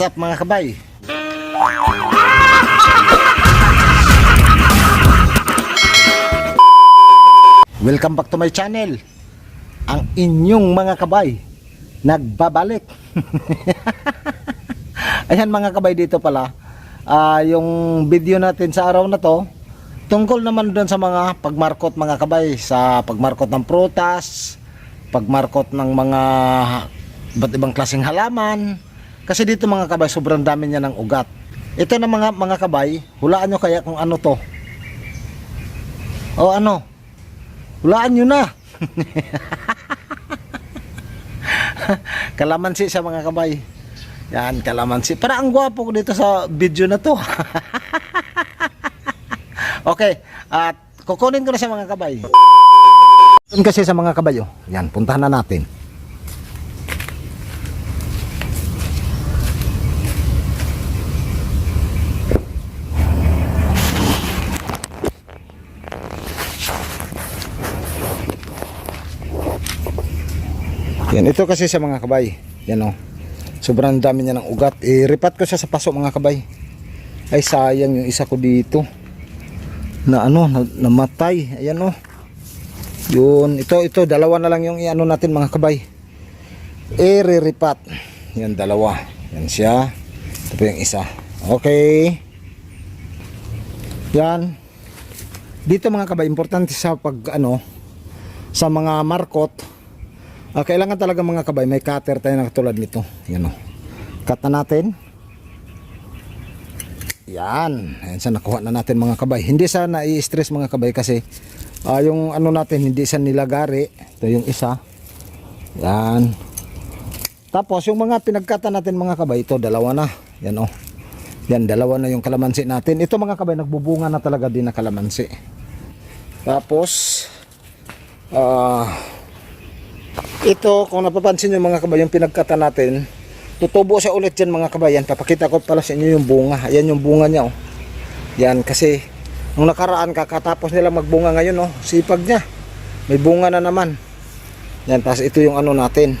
What's up mga kabay? Welcome back to my channel. Ang inyong mga kabay nagbabalik. Ayan mga kabay dito pala. ah, yung video natin sa araw na to tungkol naman doon sa mga pagmarkot mga kabay sa pagmarkot ng prutas, pagmarkot ng mga iba't ibang klaseng halaman. Kasi dito mga kabay sobrang dami niya ng ugat. Ito na mga mga kabay, hulaan nyo kaya kung ano to. O ano? Hulaan nyo na. kalamansi sa mga kabay. Yan, kalamansi. Para ang gwapo ko dito sa video na to. okay, at kukunin ko na sa mga kabay. Kasi sa mga kabayo. Yan, puntahan na natin. Yan, ito kasi sa mga kabay. Yan o. Sobrang dami niya ng ugat. I-repat ko siya sa paso mga kabay. Ay sayang yung isa ko dito. Na ano, na, namatay. Ayan o. Yun, ito, ito, dalawa na lang yung iano natin mga kabay. I-repat. Yan, dalawa. Yan siya. Ito yung isa. Okay. Yan. Dito mga kabay, importante sa pag ano, sa mga markot, Ah, kailangan talaga mga kabay, may cutter tayo na katulad nito. Yan o. Cut na natin. Yan. Ayan sa nakuha na natin mga kabay. Hindi sa nai-stress mga kabay kasi ah, yung ano natin, hindi sa nilagari. Ito yung isa. Yan. Tapos yung mga pinagkata natin mga kabay, ito dalawa na. Yan o. Yan, dalawa na yung kalamansi natin. Ito mga kabay, nagbubunga na talaga din na kalamansi. Tapos, ah, ito, kung napapansin nyo mga kabayan, pinagkata natin, tutubo siya ulit dyan mga kabayan. Papakita ko pala sa inyo yung bunga. Ayan yung bunga niya. Oh. Yan, kasi nung nakaraan, kakatapos nila magbunga ngayon, oh, sipag niya. May bunga na naman. Yan, tapos ito yung ano natin.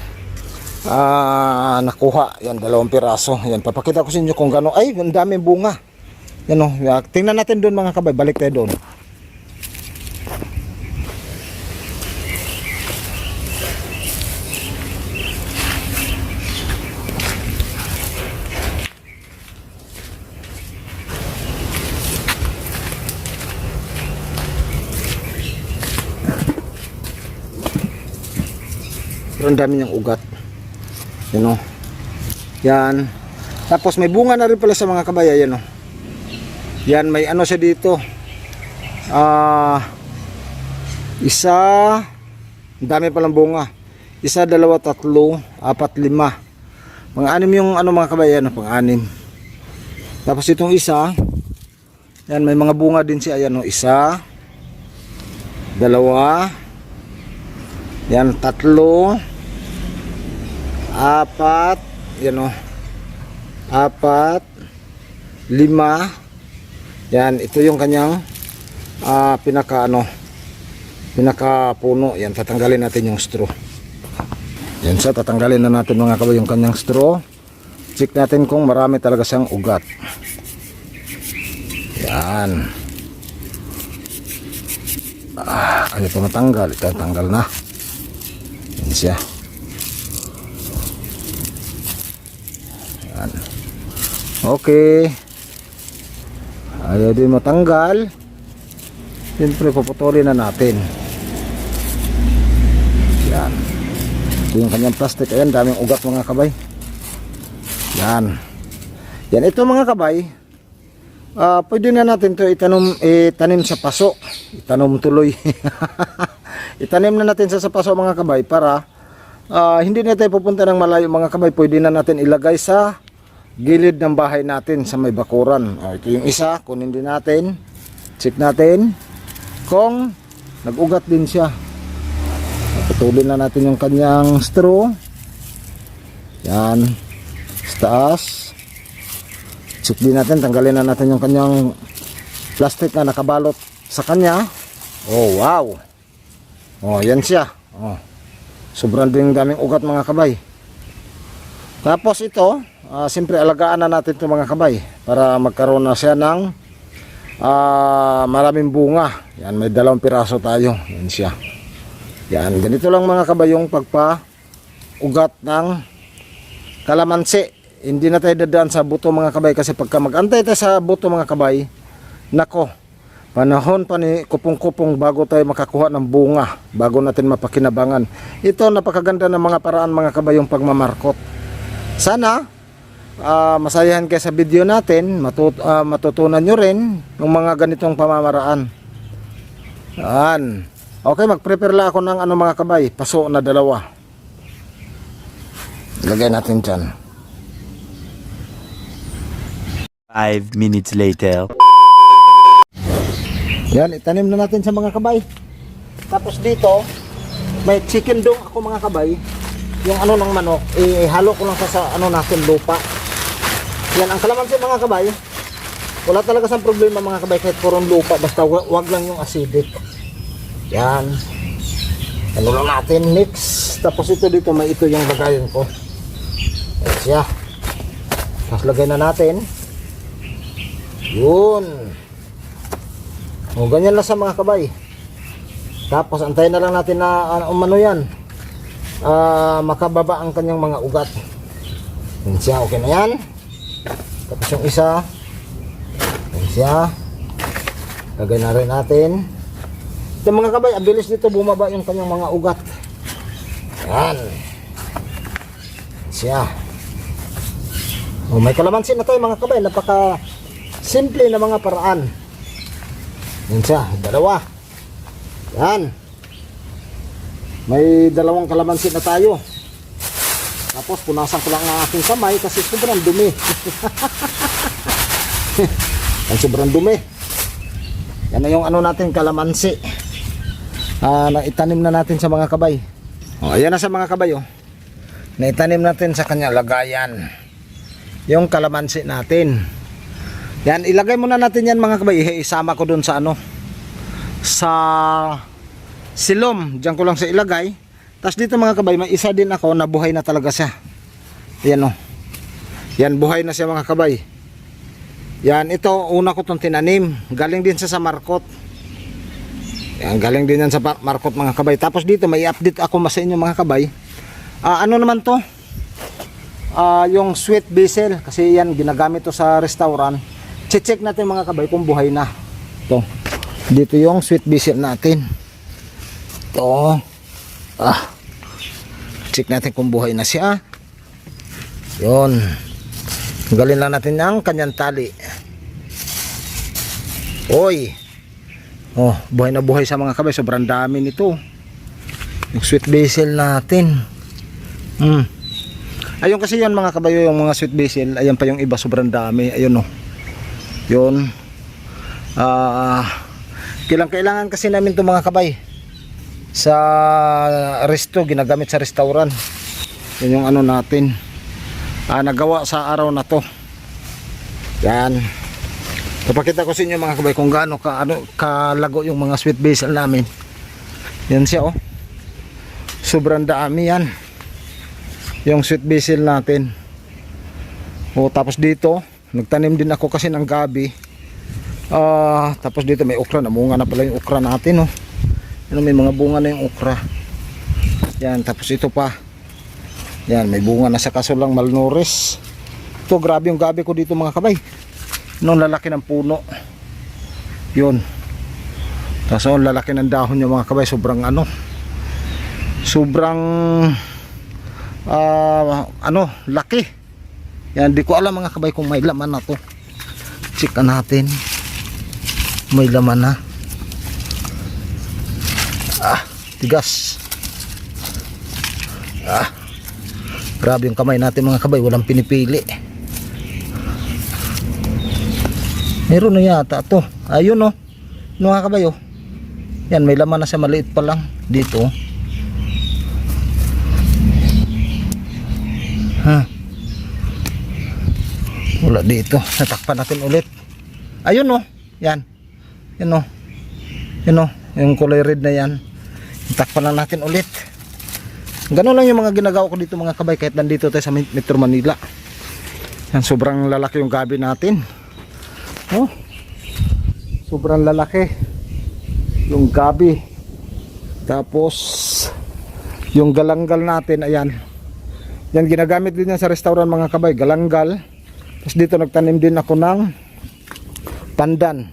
Ah, nakuha. Yan, dalawang piraso. Yan, papakita ko sa inyo kung gano'n. Ay, ang daming bunga. Yan, oh. Tingnan natin doon mga kabay. Balik tayo doon. Pero ang dami niyang ugat. Yan o. Yan. Tapos may bunga na rin pala sa mga kabaya. Yan o. Yan, may ano siya dito. Ah, isa, ang dami palang bunga. Isa, dalawa, tatlo, apat, lima. Mga anim yung ano mga kabaya. Yan, pang anim. Tapos itong isa, yan, may mga bunga din siya. Yan o. Isa, dalawa, yan, tatlo, apat, yan o, apat, lima, yan, ito yung kanyang ah, pinaka ano, pinaka puno, yan, tatanggalin natin yung straw. Yan siya, tatanggalin na natin mga kabay yung kanyang straw. Check natin kung marami talaga siyang ugat. Yan. Ah, ayaw pa matanggal. Ito tanggal na. Yan siya. Yan. Okay. Ayaw din matanggal. Siyempre, puputulin na natin. Yan. Ito yung kanyang plastic. Ayan, daming ugat mga kabay. Yan. Yan, ito mga kabay. Ah, pwede na natin to itanom itanim sa paso. Itanom tuloy. itanim na natin sa, sa paso mga kabay para ah, hindi na tayo pupunta ng malayo mga kabay. Pwede na natin ilagay sa gilid ng bahay natin sa may bakuran. Ah, ito yung isa, kunin din natin. Check natin kung nag-ugat din siya. Putulin na natin yung kanyang straw. Yan. Sa. Check din natin, tanggalin na natin yung kanyang plastic na nakabalot sa kanya. Oh, wow. Oh, yan siya. Oh. Sobrang din daming ugat mga kabay. Tapos ito, ah, siyempre alagaan na natin ito mga kabay para magkaroon na siya ng ah, maraming bunga. Yan, may dalawang piraso tayo. Yan siya. Yan, ganito lang mga kabay yung pagpa ugat ng kalamansi. Hindi na tayo dadaan sa buto mga kabay kasi pagka magantay tayo sa buto mga kabay, nako, panahon pa ni kupong-kupong bago tayo makakuha ng bunga, bago natin mapakinabangan. Ito napakaganda ng mga paraan mga kabay yung pagmamarkot. Sana ah, masayahan kayo sa video natin, matut ah, matutunan nyo rin yung mga ganitong pamamaraan. Yan. Okay, mag-prepare lang ako ng ano mga kabay, paso na dalawa. Lagay natin dyan. Five minutes later. Yan, itanim na natin sa mga kabay. Tapos dito, may chicken dong ako mga kabay. Yung ano ng manok, ihalo ko lang sa, sa ano natin lupa. Yan, ang kalamansi mga kabay. Wala talaga sa problema mga kabay kahit purong lupa. Basta wa- wag lang yung acidic. Yan. Ano lang natin, mix. Tapos ito dito, may ito yung lagayan ko. Yan siya. Tapos lagay na natin. Yun. O, ganyan lang sa mga kabay. Tapos, antayin na lang natin na uh, umano yan. Ah, makababa ang kanyang mga ugat. Yan siya, okay na yan. Tapos yung isa. Yan siya. Lagay na rin natin. Ito mga kabay, abilis dito bumaba yung kanyang mga ugat. Yan. Yan siya. O, may kalamansi na tayo mga kabay. Napaka simple na mga paraan. Yan siya, dalawa. Yan. May dalawang kalamansi na tayo. Tapos punasan ko lang ang aking kamay kasi sobrang dumi. Ang sobrang dumi. Yan na yung ano natin kalamansi. Ah, naitanim na natin sa mga kabay. Oh, ayan na sa mga kabay oh. Naitanim natin sa kanya lagayan. Yung kalamansi natin. Yan, ilagay muna natin yan mga kabay. Isama ko dun sa ano. Sa silom. Diyan ko lang sa ilagay. Tapos dito mga kabay, may isa din ako na buhay na talaga siya. Yan o. Yan, buhay na siya mga kabay. Yan, ito, una ko itong tinanim. Galing din siya sa markot. Yan, galing din yan sa markot mga kabay. Tapos dito, may update ako mas sa inyo mga kabay. Ah, ano naman to? Ah, yung sweet basil. Kasi yan, ginagamit to sa restaurant. Check natin mga kabay kung buhay na. Ito. Dito yung sweet basil natin. Ito. Ah. Check natin kung buhay na siya. Yun. Galin lang natin ang kanyang tali. Oy. Oh, buhay na buhay sa mga kabay. Sobrang dami nito. Yung sweet basil natin. Hmm. Ayun kasi yun mga kabayo, yung mga sweet basil. Ayan pa yung iba, sobrang dami. Ayun oh. Yun. Ah, kailang kailangan kasi namin to mga kabay. Sa resto, ginagamit sa restaurant. Yun yung ano natin. Ah, nagawa sa araw na to. Yan. Papakita ko sa inyo mga kabay kung gaano ka, ano, kalago yung mga sweet basil namin. Yan siya oh. Sobrang dami yan. Yung sweet basil natin. O tapos dito, nagtanim din ako kasi ng gabi. Ah, tapos dito may okra, namunga na pala yung okra natin oh. Ano may mga bunga na yung okra. Yan, tapos ito pa. Yan, may bunga na sa kaso lang malnourished. Ito, grabe yung gabi ko dito mga kabay. Nung lalaki ng puno. Yun. Tapos ang lalaki ng dahon niya mga kabay, sobrang ano. Sobrang ah, ano, laki. Yan, di ko alam mga kabay kung may laman na to. Check natin. May laman na. Tigas. Ah. Grabe yung kamay natin mga kabay, walang pinipili. Meron na yata to. Ayun oh. No, mga kabay oh. Yan, may laman na siya maliit pa lang dito. Ha. Wala dito. Natakpan natin ulit. Ayun oh. Yan. Yan oh. Yan oh. Yung kulay red na yan. Takpan lang natin ulit. Ganun lang yung mga ginagawa ko dito mga kabay kahit nandito tayo sa Metro Manila. Yan, sobrang lalaki yung gabi natin. Oh. Sobrang lalaki. Yung gabi. Tapos yung galanggal natin, ayan. Yan ginagamit din yan sa restaurant mga kabay, galanggal. Tapos dito nagtanim din ako ng pandan.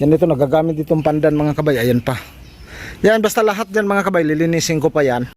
Yan dito nagagamit ditong pandan mga kabay, ayan pa. Yan basta lahat yan mga kabay, lilinisin ko pa yan.